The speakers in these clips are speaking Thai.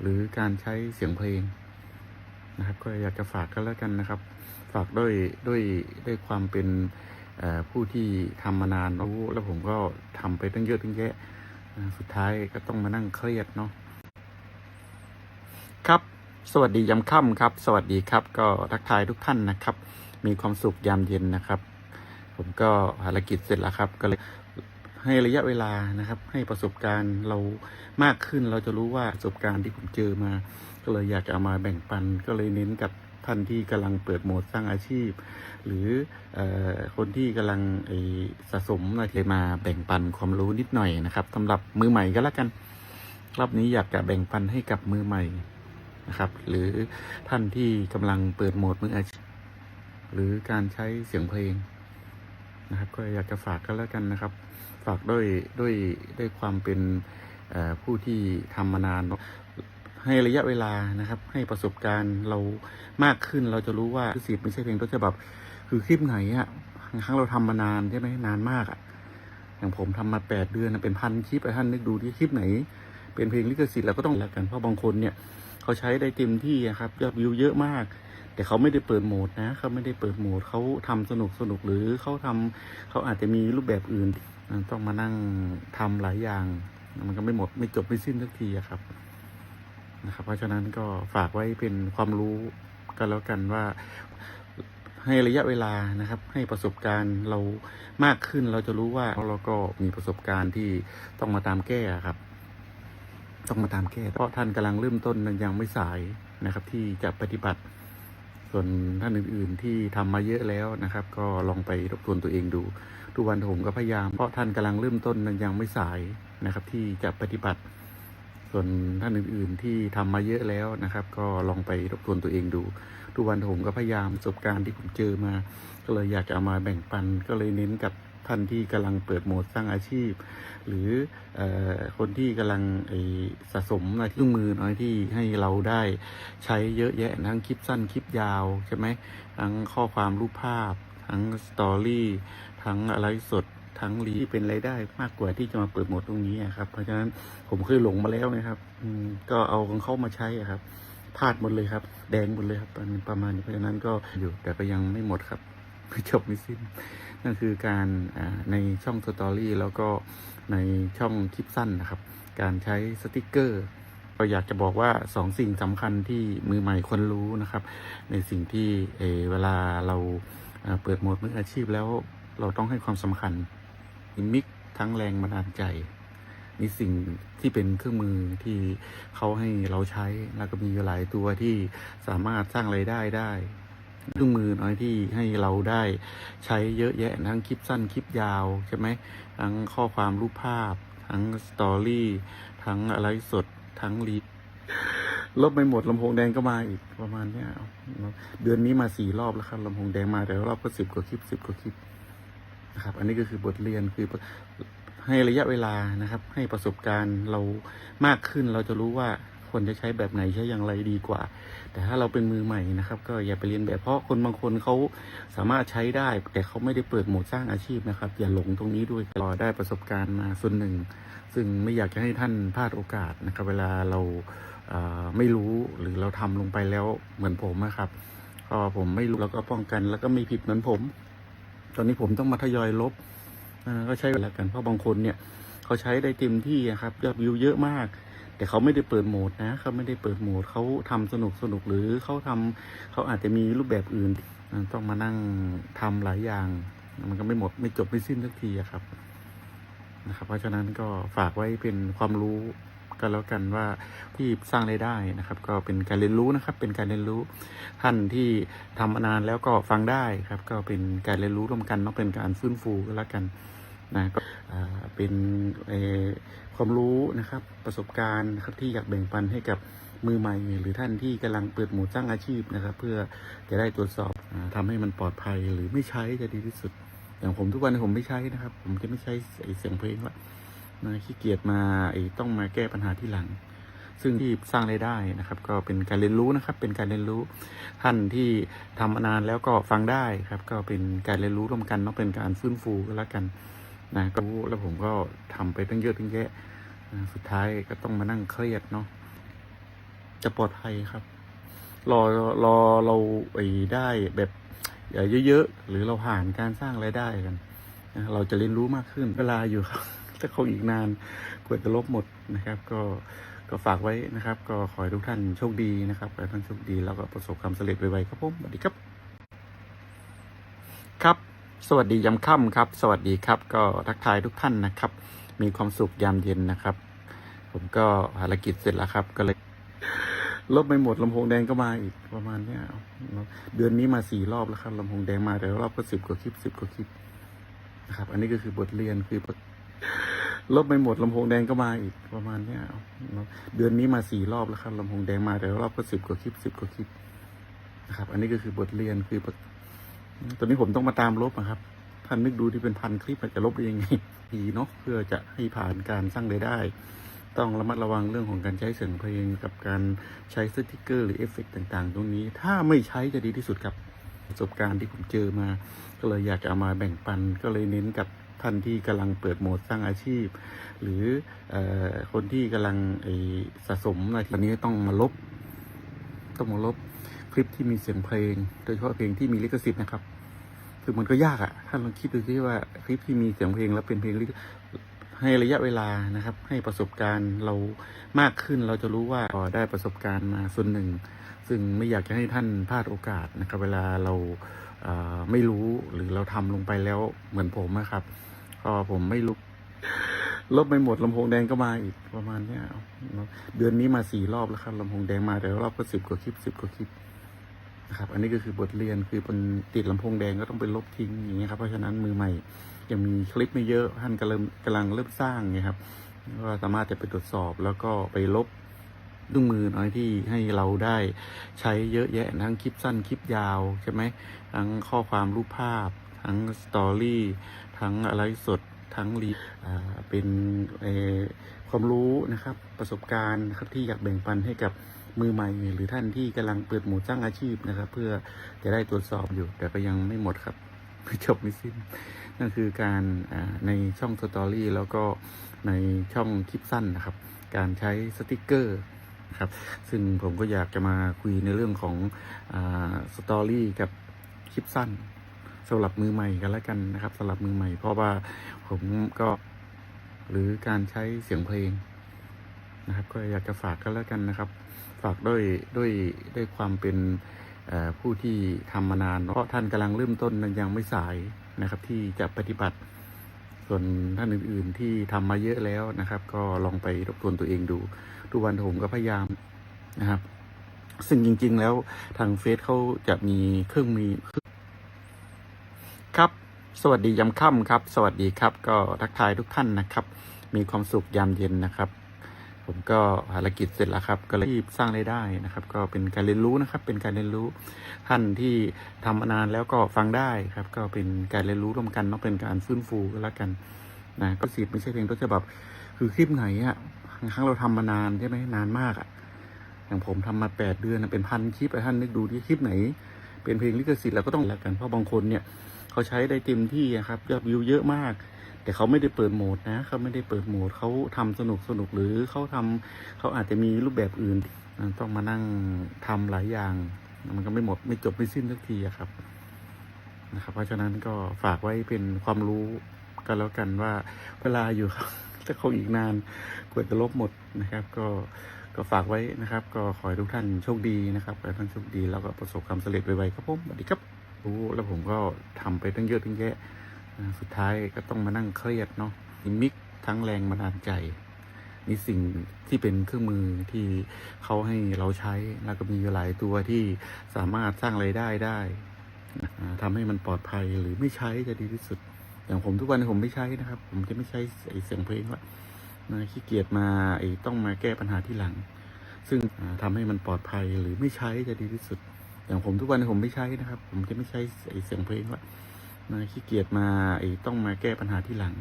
หรือการใช้เสียงเพลงนะครับ ก็อยากจะฝากกันแล้วกันนะครับ ฝากด้วยด้วยด้วยความเป็นผู้ที่ทำมานานรู้แล้วผมก็ทำไปตั้งเยอะตั้งแยะสุดท้ายก็ต้องมานั่งเครียดเนาะครับ สวัสดียามค่ำครับ สวัสดีครับ ก็ทักทายทุกท่านนะครับ มีความสุขยามเย็นนะครับ ผมก็ภารกิจเสร็จแล้วครับ ก็เลย ให้ระยะเวลานะครับ ให้ประสบการณ์เรามากขึ้น เราจะรู้ว่าประสบการณ์ที่ผมเจอมา ก็เลยอยากจะเอามาแบ่งปัน ก็เลยเน้นกับท่านที่กำลังเปิดโหมดสร้างอาชีพ หรืออคนที่กำลังสะสมอะไรที่มาแบ่งปันความรู้นิดหน่อยนะครับสำหรับมือใหม่ก็แล้วกัน รอบนี้อยากจะแบ่งปันให้กับมือใหม่นะครับ หรือท่านที่กำลังเปิดโหมดมืออาชีพ หรือการใช้เสียงเพลง นะครับ ก็อยากจะฝากกันแล้วกันนะครับ ฝากด้วยด้วยด้วยความเป็นผู้ที่ทำมานานให้ระยะเวลานะครับ ให้ประสบการณ์เรามากขึ้นเราจะรู้ว่าสิบไม่ใช่เพลงต้นฉบับ คือคลิปไหนอะบางครั้งเราทำมานานใช่ไหมนานมากอะอย่างผมทำมาแปดเดือนเป็นพันคลิปอะท่านนึกดูที่คลิปไหน เป็นเพลงลิขสิทธิ์เราก็ต้องแล้วกันเพราะบางคนเนี่ยเขาใช้ได้เต็มที่อะครับยอดวิวเยอะมาก แต่เขาไม่ได้เปิดโหมดนะเขาไม่ได้เปิดโหมดเขาทำสนุกสนุกหรือเขาทำเขาอาจจะมีรูปแบบอื่น ต้องมานั่งทำหลายอย่าง มันก็ไม่หมดไม่จบไม่สิ้นสักทีอะครับนะครับ เพราะฉะนั้นก็ฝากไว้เป็นความรู้กันแล้วกันว่าให้ระยะเวลานะครับ ให้ประสบการณ์เรามากขึ้นเราจะรู้ว่าเราก็มีประสบการณ์ที่ต้องมาตามแก้ครับ ต้องมาตามแก้เพราะท่านกำลังเริ่มต้นนั้นยังไม่สายนะครับ ที่จะปฏิบัติ ส่วนท่านอื่นๆที่ทำมาเยอะแล้วนะครับ ก็ลองไปทบทวนตัวเองดู ทุกวันผมก็พยายาม เพราะท่านกำลังเริ่มต้นนั้นยังไม่สายนะครับ ที่จะปฏิบัติ ส่วนท่านอื่นๆที่ทำมาเยอะแล้วนะครับ ก็ลองไปทบทวนตัวเองดู ทุกวันผมก็พยายามประสบการณ์ที่ผมเจอมา ก็เลยอยากจะเอามาแบ่งปันก็เลยเน้นกับ ท่านที่กำลังเปิดโหมดสร้างอาชีพ หรือออคนที่กำลังสะสมอะไรเครื่องมือน้อยที่ให้เราได้ใช้เยอะแยะทั้งคลิปสั้นคลิปยาวใช่ไหมทั้งข้อความรูปภาพ ทั้งสตอรี่ทั้งอะไรสดทั้งรีเป็นรายได้มากกว่าที่จะมาเปิดโหมดตรงนี้ครับเพราะฉะนั้นผมเคยหลงมาแล้วนะครับก็เอาของเขามาใช้ครับพลาดหมดเลยครับ แดงหมดเลยครับประมาณประมาณนี้เพราะฉะนั้นก็อยู่แต่ก็ยังไม่หมดครับไม่จบไม่สิ้น นั่นคือการในช่องสตอรี่แล้วก็ในช่องคลิปสั้นนะครับ การใช้สติกเกอร์ก็อยากจะบอกว่าสองสิ่งสำคัญที่มือใหม่ควรรู้นะครับ ในสิ่งที่เเวลาเราเปิดโหมดมืออาชีพแล้วเราต้องให้ความสำคัญมิกทั้งแรงบันดาลใจมีสิ่งที่เป็นเครื่องมือที่เขาให้เราใช้แล้วก็มีหลายตัวที่สามารถสร้างไรายได้ได้ เครื่องมือน้อยที่ให้เราได้ใช้เยอะแยะทั้งคลิปสั้นคลิปยาวใช่ไหมทั้งข้อความรูปภาพ ทั้งสตอรี่ทั้งอะไรสดทั้งรีลบไปหมดลำโพงแดงก็มาอีกประมาณเนี้ยเดือนนี้มาสี่รอบแล้วครับลำโพงแดงมาแต่ละรอบก็สิบกว่าคลิปสิบกว่าคลิปนะครับ อันนี้ก็คือบทเรียนคือให้ระยะเวลานะครับ ให้ประสบการณ์เรามากขึ้นเราจะรู้ว่า ควรจะใช้แบบไหนใช้อย่างไรดีกว่า แต่ถ้าเราเป็นมือใหม่นะครับ ก็อย่าไปเรียนแบบเพราะคนบางคนเขาสามารถใช้ได้ แต่เขาไม่ได้เปิดโหมดสร้างอาชีพนะครับ อย่าหลงตรงนี้ด้วยรอได้ประสบการณ์มาส่วนหนึ่ง ซึ่งไม่อยากจะให้ท่านพลาดโอกาสนะครับ เวลาเราเไม่รู้หรือเราทำลงไปแล้วเหมือนผมนะครับก็ผมไม่รู้แล้วก็ป้องกัน แล้วก็ไม่ผิดเหมือนผม ตอนนี้ผมต้องมาทยอยลบก็ใช้เวลากันเพราะบางคนเนี่ย เขาใช้ได้เต็มที่อะครับยอดวิวเยอะมาก แต่เขาไม่ได้เปิดโหมดนะเขาไม่ได้เปิดโหมดเขาทำสนุกสนุกหรือเขาทำเขาอาจจะมีรูปแบบอื่นต้องมานั่งทำหลายอย่าง มันก็ไม่หมดไม่จบไม่สิ้นสักทีอะครับนะครับ เพราะฉะนั้นก็ฝากไว้เป็นความรู้กันแล้วกันว่าที่สร้างรายได้นะครับ ก็เป็นการเรียนรู้นะครับ เป็นการเรียนรู้ท่านที่ทำมานานแล้วก็ฟังได้ครับ ก็เป็นการเรียนรู้ร่วมกันเนาะเป็นการฟื้นฟูก็แล้วกัน นะก็เป็นความรู้นะครับประสบการณ์ครับที่อยากแบ่งปันให้กับมือใหม่ หรือท่านที่กำลังเปิดหมูสร้างอาชีพนะครับ เพื่อจะได้ตรวจสอบอาทำให้มันปลอดภัยหรือไม่ใช้จะดีที่สุด อย่างผมทุกวันผมไม่ใช้นะครับ ผมจะไม่ใช้ไอเสียงเพลงละนะขี้เกียจมาไอต้องมาแก้ปัญหาที่หลัง ซึ่งที่สร้างรายได้นะครับ ก็เป็นการเรียนรู้นะครับ เป็นการเรียนรู้ท่านที่ทำมานานแล้วก็ฟังได้ครับ ก็เป็นการเรียนรู้ร่วมกันเนาะเป็นการฟื้นฟูก็แล้วกัน นะก็รู้แล้วผมก็ทำไปตั้งเยอะตั้งแยะสุดท้ายก็ต้องมานั่งเครียดเนาะจะปลอดภัยครับ รอรอเราไอ้ได้แบบเยอะๆหรือเราผ่านการสร้างรายได้กันเราจะเรียนรู้มากขึ้นเวลาอยู่ครับถ้าเขาอีกนานกว่าจะลบหมดนะครับ ก็ก็ฝากไว้นะครับ ก็ขอให้ทุกท่านโชคดีนะครับขอให้ท่านโชคดีแล้วก็ประสบความสำเร็จไวๆครับผมสวัสดีครับครับ สวัสดียามค่ำครับ สวัสดีครับ ก็ทักทายทุกท่านนะครับ มีความสุขยามเย็นนะครับ ผมก็ภารกิจเสร็จแล้วครับ ก็เลยลบไม่หมดลำโพงแดงก็มาอีกประมาณเนี้ยเดือนนี้มาสี่รอบแล้วครับลำโพงแดงมาแต่ละรอบก็สิบกว่าคลิปสิบกว่าคลิปนะครับ อันนี้ก็คือบทเรียนคือบทลบไม่หมดลำโพงแดงก็มาอีกประมาณเนี้ยเดือนนี้มาสี่รอบแล้วครับลำโพงแดงมาแต่ละรอบก็สิบกว่าคลิปสิบกว่าคลิปนะครับ อันนี้ก็คือบทเรียนคือบท ตอนนี้ผมต้องมาตามลบนะครับ ท่านนึกดูที่เป็นพันคลิปอะจะลบได้ยังไงดีเนาะเพื่อจะให้ผ่านการสร้างรายได้ ต้องระมัดระวังเรื่องของการใช้เสียงเพลงกับการใช้สติกเกอร์หรือเอฟเฟกต์ต่างๆ ตรงนี้ ถ้าไม่ใช้จะดีที่สุดครับประสบการณ์ที่ผมเจอมา ก็เลยอยากจะเอามาแบ่งปัน ก็เลยเน้นกับท่านที่กำลังเปิดโหมดสร้างอาชีพ หรืออคนที่กำลังสะสมอะไรตอนนี้ต้องมาลบ ต้องมาลบคลิปที่มีเสียงเพลง โดยเฉพาะเพลงที่มีลิขสิทธิ์นะครับ คือมันก็ยากอะ่ะท่านลองคิดดูที่ว่าคลิปที่มีเสียงเพลงแล้วเป็นเพลงลิขให้ระยะเวลานะครับ ให้ประสบการณ์เรามากขึ้นเราจะรู้ว่าพอได้ประสบการณ์มาส่วนหนึ่ง ซึ่งไม่อยากจะให้ท่านพลาดโอกาสนะครับ เวลาเราเไม่รู้หรือเราทำลงไปแล้วเหมือนผมนะครับก็ผมไม่รู้ ลบไม่หมดลำโพงแดงก็มาอีกประมาณเนี้ยเดือนนี้มาสี่รอบแล้วครับลำโพงแดงมาแต่ละรอบก็สิบกว่าคลิปสิบกว่าคลิปนะครับ อันนี้ก็คือบทเรียนคือเป็นติดลำโพงแดงก็ต้องไปลบทิ้งอย่างเงี้ยครับเพราะฉะนั้นมือใหม่ยังมีคลิปไม่เยอะท่านกำลังกำลังเริ่มสร้างไงครับก็สามารถจะไปตรวจสอบแล้วก็ไปลบด้วยมือน้อยที่ให้เราได้ใช้เยอะแยะทั้งคลิปสั้นคลิปยาวใช่ไหมทั้งข้อความรูปภาพ ทั้งสตอรี่ทั้งอะไรสด ทั้งรีเป็นความรู้นะครับ ประสบการณ์นะครับที่อยากแบ่งปันให้กับมือใหม่ หรือท่านที่กำลังเปิดหมู่สร้างอาชีพนะครับ เพื่อจะได้ตรวจสอบอยู่ แต่ก็ยังไม่หมดครับไม่จบไม่สิ้น นั่นคือการในช่องสตอรี่แล้วก็ในช่องคลิปสั้นนะครับ การใช้สติกเกอร์ครับ ซึ่งผมก็อยากจะมาคุยในเรื่องของสตอรี่กับคลิปสั้น สำหรับมือใหม่กันแล้วกันนะครับสำหรับมือใหม่ เพราะว่าผมก็หรือการใช้เสียงเพลงนะครับ ก็อยากจะฝากกันแล้วกันนะครับ ฝากด้วยด้วยด้วยความเป็นผู้ที่ทำมานาน เพราะท่านกำลังเริ่มต้นนั้นยังไม่สายนะครับ ที่จะปฏิบัติ ส่วนท่านอื่น ๆ ที่ทำมาเยอะแล้วนะครับ ก็ลองไปทบทวนตัวเองดู ทุกวันผมก็พยายามนะครับ ซึ่งจริง ๆ แล้วทางเฟซเขาจะมีเครื่องมี ครับ สวัสดียามค่ำครับ สวัสดีครับ ก็ทักทายทุกท่านนะครับ มีความสุขยามเย็นนะครับ ผมก็ภารกิจเสร็จแล้วครับ ก็เลยสร้างรายได้นะครับ ก็เป็นการเรียนรู้นะครับ เป็นการเรียนรู้ท่านที่ทำมานานแล้วก็ฟังได้ครับ ก็เป็นการเรียนรู้ร่วมกันเนาะเป็นการฟื้นฟูก็แล้วกันนะก็สิไม่ใช่เพลงต้นฉบับ คือคลิปไหนอะบางครั้งเราทำมานานใช่ไหมนานมากอะอย่างผมทำมาแปดเดือนเป็นพันคลิปอะท่านนึกดูที่คลิปไหน เป็นเพลงลิขสิทธิ์เราก็ต้องแล้วกันเพราะบางคนเนี่ย เขาใช้ได้เต็มที่ครับยอดวิวเยอะมาก แต่เขาไม่ได้เปิดโหมดนะเขาไม่ได้เปิดโหมดเขาทำสนุกสนุกหรือเขาทำเขาอาจจะมีรูปแบบอื่น ต้องมานั่งทำหลายอย่าง มันก็ไม่หมดไม่จบไม่สิ้นสักทีครับนะครับ เพราะฉะนั้นก็ฝากไว้เป็นความรู้กันแล้วกันว่าเวลาอยู่ครับถ้าเขาอีกนานกว่าจะลบหมดนะครับ ก็ก็ฝากไว้นะครับ ก็ขอให้ทุกท่านโชคดีนะครับขอให้ท่านโชคดีแล้วก็ประสบความสำเร็จไวๆครับผมสวัสดีครับ รู้แล้วผมก็ทำไปตั้งเยอะตั้งแยะ สุดท้ายก็ต้องมานั่งเครียดเนาะมีมิกทั้งแรงบันดาลใจมีสิ่งที่เป็นเครื่องมือที่เขาให้เราใช้ แล้วก็มีหลายตัวที่สามารถสร้างไรายได้ได้อ่าทำให้มันปลอดภัยหรือไม่ใช้จะดีที่สุด อย่างผมทุกวันผมไม่ใช้นะครับ ผมจะไม่ใช้ไอ้เสียงเพลงละนะขี้เกียจมาไอ้ต้องมาแก้ปัญหาที่หลัง ซึ่งอ่าทำให้มันปลอดภัยหรือไม่ใช้จะดีที่สุด อย่างผมทุกวันนี้ผมไม่ใช้นะครับ ผมจะไม่ใช้ไอ้เสียงเพลงละนะขี้เกียจมาไอ้ต้องมาแก้ปัญหาที่หลัง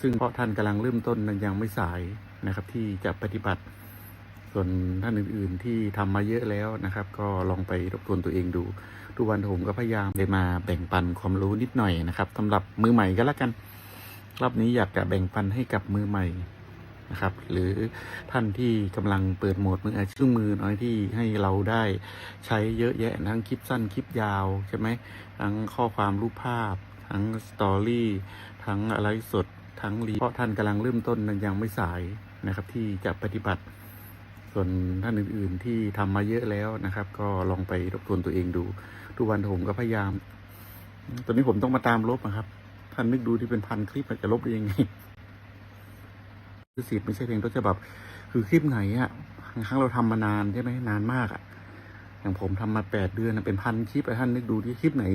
ซึ่งเพราะท่านกำลังเริ่มต้นนั้นยังไม่สายนะครับ ที่จะปฏิบัติ ส่วนท่านอื่น ๆ ที่ทำมาเยอะแล้วนะครับ ก็ลองไปทบทวนตัวเองดู ทุกวันผมก็พยายามได้มาแบ่งปันความรู้นิดหน่อยนะครับสำหรับมือใหม่ก็แล้วกันรอบนี้อยากจะแบ่งปันให้กับมือใหม่ นะครับ หรือท่านที่กำลังเปิดโหมดมืออาชีพมือน้อยที่ให้เราได้ใช้เยอะแยะทั้งคลิปสั้นคลิปยาวใช่ไหมทั้งข้อความรูปภาพ ทั้งสตอรี่ทั้งอะไรสดทั้งรีเพราะท่านกำลังเริ่มต้นมันยังไม่สายนะครับ ที่จะปฏิบัติ ส่วนท่านอื่น ๆ ที่ทำมาเยอะแล้วนะครับ ก็ลองไปทบทวนตัวเองดูทุกวันผมก็พยายาม ตอนนี้ผมต้องมาตามลบนะครับท่านนึกดูที่เป็นพันคลิปจะลบได้ยังไง สิทธิ์ไม่ใช่เพลงต้นฉบับ คือคลิปไหนอะบางครั้งเราทำมานานใช่ไหมนานมากอะอย่างผมทำมาแปดเดือนอะเป็นพันคลิปอะท่านนึกดูที่คลิปไหน